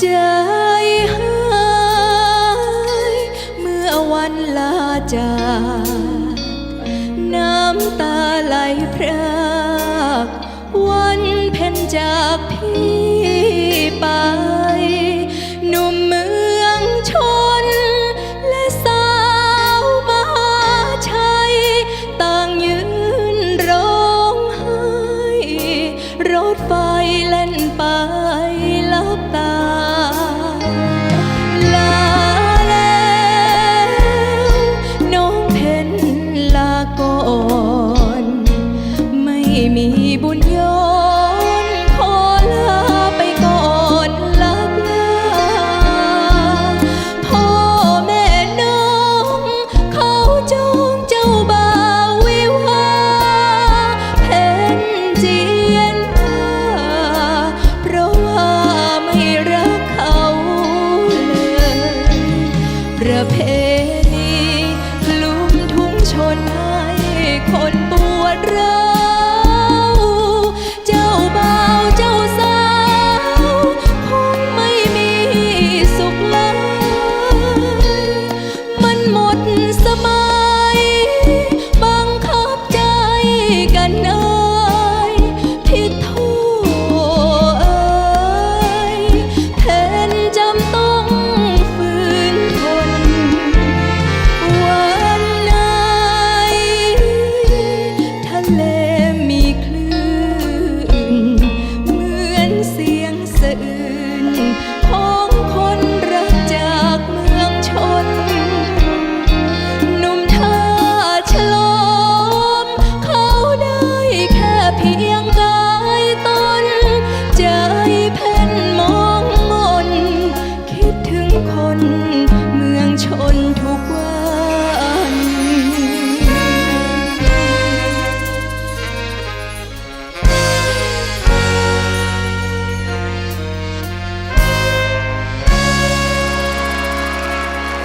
ใจหายเมื่อวันลาจากน้ำตาไหลพรากวันเพ็ญจากพี่ไปหนุ่มเมืองชน และสาวมหาชัย ต่างยืนร้องไห้ รถไฟเล่นไป ม่มีบุญย้อนขอลาไปก่อนลับลาพ่อแม่น้องเขาจองเจ้าบ่าววิวาเพนเจียนมาเพราะว่าไม่รักเขาเลยประเพณีคลุมทุ่งชนให้คนปวดร้า